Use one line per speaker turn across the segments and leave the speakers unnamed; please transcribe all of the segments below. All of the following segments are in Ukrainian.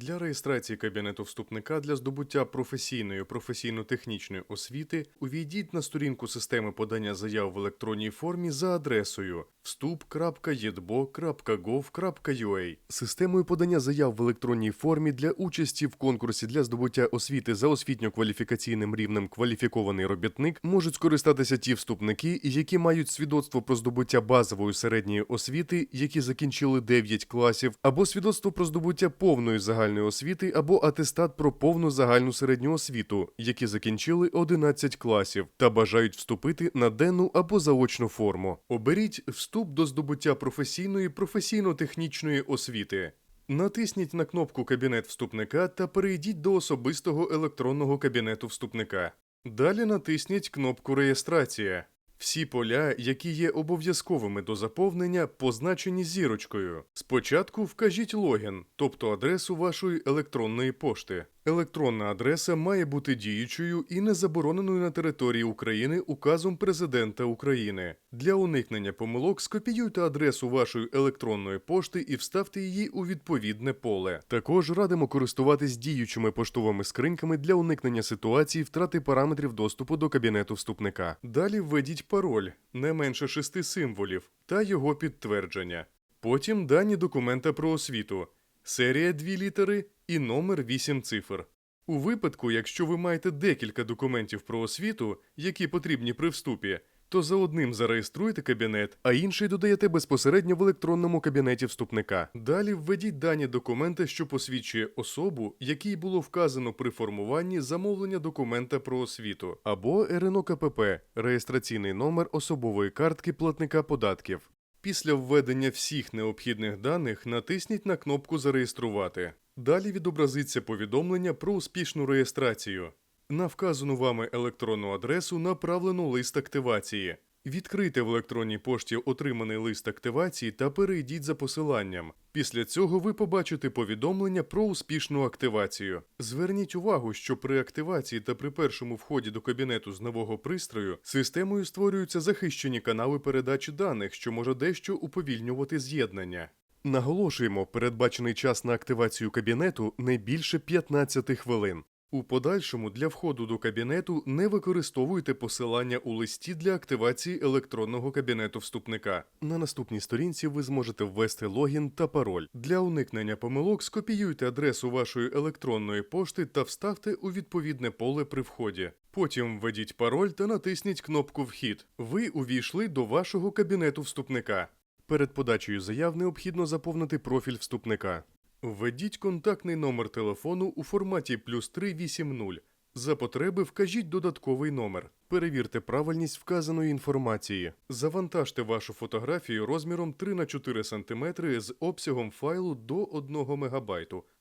Для реєстрації кабінету вступника для здобуття професійної професійно-технічної освіти увійдіть на сторінку системи подання заяв в електронній формі за адресою вступ.едbo.gov.ua. Системою подання заяв в електронній формі для участі в конкурсі для здобуття освіти за освітньо-кваліфікаційним рівнем кваліфікований робітник можуть скористатися ті вступники, які мають свідоцтво про здобуття базової середньої освіти, які закінчили 9 класів, або свідоцтво про здобуття повної загальної освіти, або атестат про повну загальну середню освіту, які закінчили 11 класів та бажають вступити на денну або заочну форму. Оберіть вступ до здобуття професійної професійно-технічної освіти. Натисніть на кнопку Кабінет вступника та перейдіть до особистого електронного кабінету вступника. Далі натисніть кнопку Реєстрація. Всі поля, які є обов'язковими до заповнення, позначені зірочкою. Спочатку вкажіть логін, тобто адресу вашої електронної пошти. Електронна адреса має бути діючою і не забороненою на території України указом Президента України. Для уникнення помилок скопіюйте адресу вашої електронної пошти і вставте її у відповідне поле. Також радимо користуватись діючими поштовими скриньками для уникнення ситуації втрати параметрів доступу до кабінету вступника. Далі введіть пароль не менше шести символів та його підтвердження. Потім дані документа про освіту, серія дві літери і номер 8 цифр. У випадку, якщо ви маєте декілька документів про освіту, які потрібні при вступі, то за одним зареєструйте кабінет, а інший додаєте безпосередньо в електронному кабінеті вступника. Далі введіть дані документа, що посвідчує особу, якій було вказано при формуванні замовлення документа про освіту, або РНО КПП, реєстраційний номер особової картки платника податків. Після введення всіх необхідних даних натисніть на кнопку Зареєструвати. Далі відобразиться повідомлення про успішну реєстрацію. На вказану вами електронну адресу направлено лист активації. Відкрийте в електронній пошті отриманий лист активації та перейдіть за посиланням. Після цього ви побачите повідомлення про успішну активацію. Зверніть увагу, що при активації та при першому вході до кабінету з нового пристрою системою створюються захищені канали передачі даних, що може дещо уповільнювати з'єднання. Наголошуємо, передбачений час на активацію кабінету не більше 15 хвилин. У подальшому для входу до кабінету не використовуйте посилання у листі для активації електронного кабінету вступника. На наступній сторінці ви зможете ввести логін та пароль. Для уникнення помилок скопіюйте адресу вашої електронної пошти та вставте у відповідне поле при вході. Потім введіть пароль та натисніть кнопку Вхід. Ви увійшли до вашого кабінету вступника. Перед подачею заяв необхідно заповнити профіль вступника. Введіть контактний номер телефону у форматі плюс 380. За потреби вкажіть додатковий номер. Перевірте правильність вказаної інформації. Завантажте вашу фотографію розміром 3 на 4 см з обсягом файлу до 1 МБ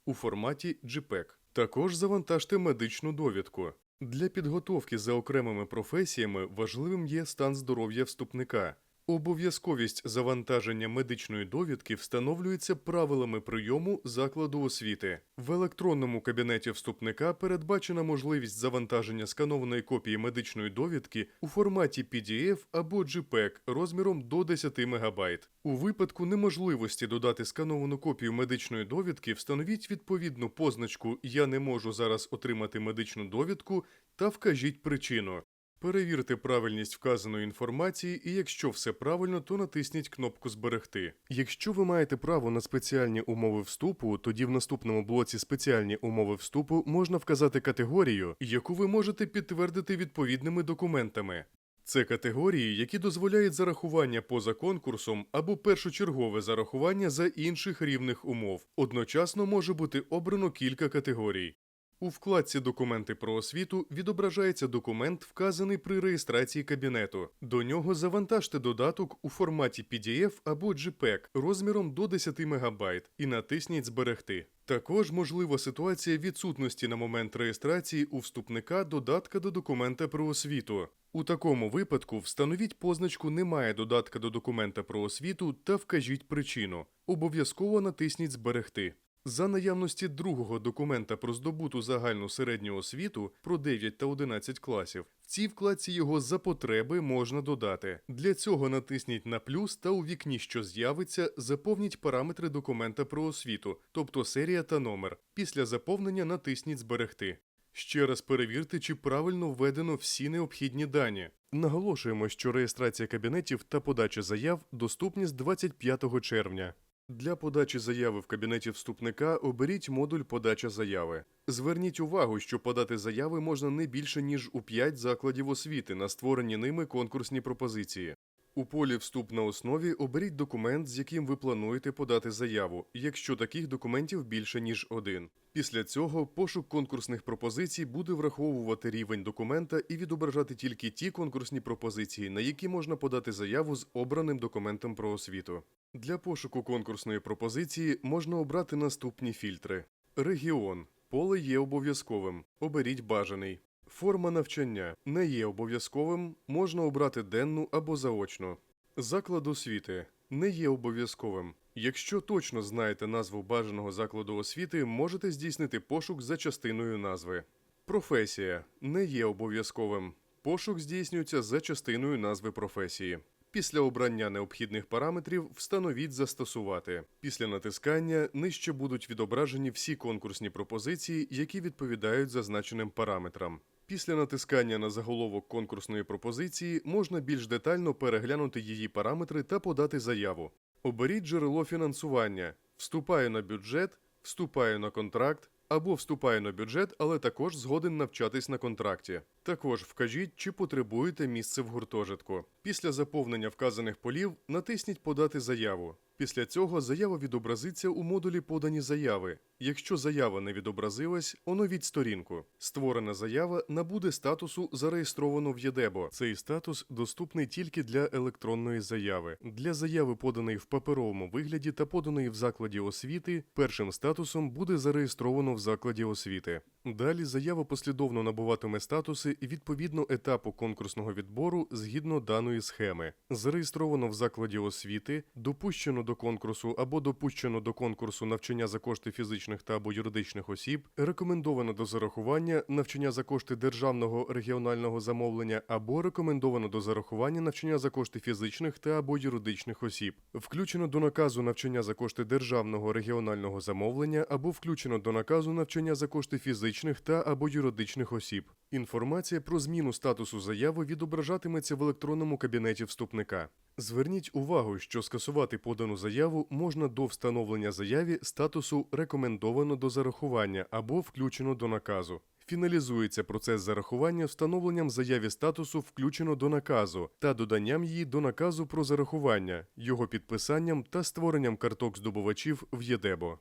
у форматі JPEG. Також завантажте медичну довідку. Для підготовки за окремими професіями важливим є стан здоров'я вступника. Обов'язковість завантаження медичної довідки встановлюється правилами прийому закладу освіти. В електронному кабінеті вступника передбачена можливість завантаження сканованої копії медичної довідки у форматі PDF або JPEG розміром до 10 МБ. У випадку неможливості додати скановану копію медичної довідки, встановіть відповідну позначку Я не можу зараз отримати медичну довідку та вкажіть причину. Перевірте правильність вказаної інформації, і якщо все правильно, то натисніть кнопку Зберегти. Якщо ви маєте право на спеціальні умови вступу, тоді в наступному блоці спеціальні умови вступу можна вказати категорію, яку ви можете підтвердити відповідними документами. Це категорії, які дозволяють зарахування поза конкурсом або першочергове зарахування за інших рівних умов. Одночасно може бути обрано кілька категорій. У вкладці Документи про освіту відображається документ, вказаний при реєстрації кабінету. До нього завантажте додаток у форматі PDF або JPEG розміром до 10 МБ і натисніть Зберегти. Також можлива ситуація відсутності на момент реєстрації у вступника додатка до документа про освіту. У такому випадку встановіть позначку Немає додатка до документа про освіту та вкажіть причину. Обов'язково натисніть Зберегти. За наявності другого документа про здобуту загальну середню освіту про 9 та 11 класів, в цій вкладці його за потреби можна додати. Для цього натисніть на плюс та у вікні, що з'явиться, заповніть параметри документа про освіту, тобто серія та номер. Після заповнення натисніть Зберегти. Ще раз перевірте, чи правильно введено всі необхідні дані. Наголошуємо, що реєстрація кабінетів та подача заяв доступні з 25 червня. Для подачі заяви в кабінеті вступника оберіть модуль подача заяви. Зверніть увагу, що подати заяви можна не більше ніж у 5 закладів освіти на створені ними конкурсні пропозиції. У полі Вступ на основі оберіть документ, з яким ви плануєте подати заяву, якщо таких документів більше ніж один. Після цього пошук конкурсних пропозицій буде враховувати рівень документа і відображати тільки ті конкурсні пропозиції, на які можна подати заяву з обраним документом про освіту. Для пошуку конкурсної пропозиції можна обрати наступні фільтри: регіон. Поле є обов'язковим. Оберіть бажаний. Форма навчання не є обов'язковим, можна обрати денну або заочну. Заклад освіти не є обов'язковим. Якщо точно знаєте назву бажаного закладу освіти, можете здійснити пошук за частиною назви. Професія не є обов'язковим. Пошук здійснюється за частиною назви професії. Після обрання необхідних параметрів встановіть застосувати. Після натискання нижче будуть відображені всі конкурсні пропозиції, які відповідають зазначеним параметрам. Після натискання на заголовок конкурсної пропозиції можна більш детально переглянути її параметри та подати заяву. Оберіть джерело фінансування. Вступаю на бюджет, вступаю на контракт або вступаю на бюджет, але також згоден навчатись на контракті. Також вкажіть, чи потребуєте місце в гуртожитку. Після заповнення вказаних полів натисніть Подати заяву. Після цього заява відобразиться у модулі Подані заяви. Якщо заява не відобразилась, оновіть сторінку. Створена заява набуде статусу зареєстровано в ЄДЕБО. Цей статус доступний тільки для електронної заяви. Для заяви, поданої в паперовому вигляді та поданої в закладі освіти, першим статусом буде зареєстровано в закладі освіти. Далі заява послідовно набуватиме статуси відповідно етапу конкурсного відбору згідно даної схеми. Зареєстровано в закладі освіти, допущено до конкурсу або допущено до конкурсу навчання за кошти фізичних та або юридичних осіб, рекомендовано до зарахування навчання за кошти державного регіонального замовлення або рекомендовано до зарахування навчання за кошти фізичних та або юридичних осіб, включено до наказу навчання за кошти державного регіонального замовлення або включено до наказу навчання за кошти фізичних та або юридичних осіб. Інформація про зміну статусу заяви відображатиметься в електронному кабінеті вступника. Зверніть увагу, що скасувати подану заяву можна до встановлення заяві статусу рекомендовано до зарахування або включено до наказу. Фіналізується процес зарахування встановленням заяві статусу включено до наказу та доданням її до наказу про зарахування, його підписанням та створенням карток здобувачів в ЄДЕБО.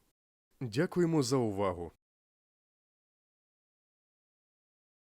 Дякуємо за увагу!